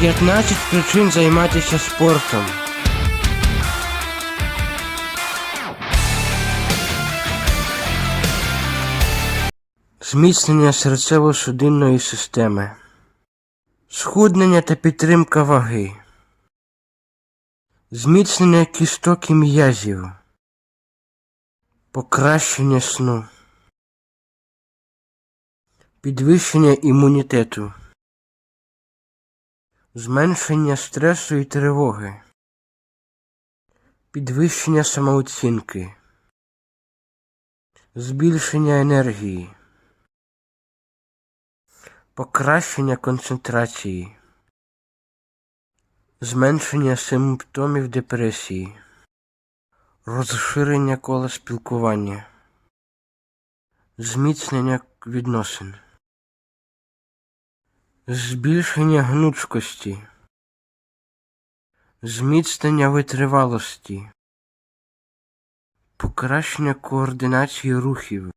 15 причин займатися спортом. Зміцнення серцево-судинної системи. Схуднення та підтримка ваги. Зміцнення кісток і м'язів. Покращення сну. Підвищення імунітету. Зменшення стресу і тривоги. Підвищення самооцінки. Збільшення енергії. Покращення концентрації. Зменшення симптомів депресії. Розширення кола спілкування. Зміцнення відносин. Збільшення гнучкості. Зміцнення витривалості. Покращення координації рухів.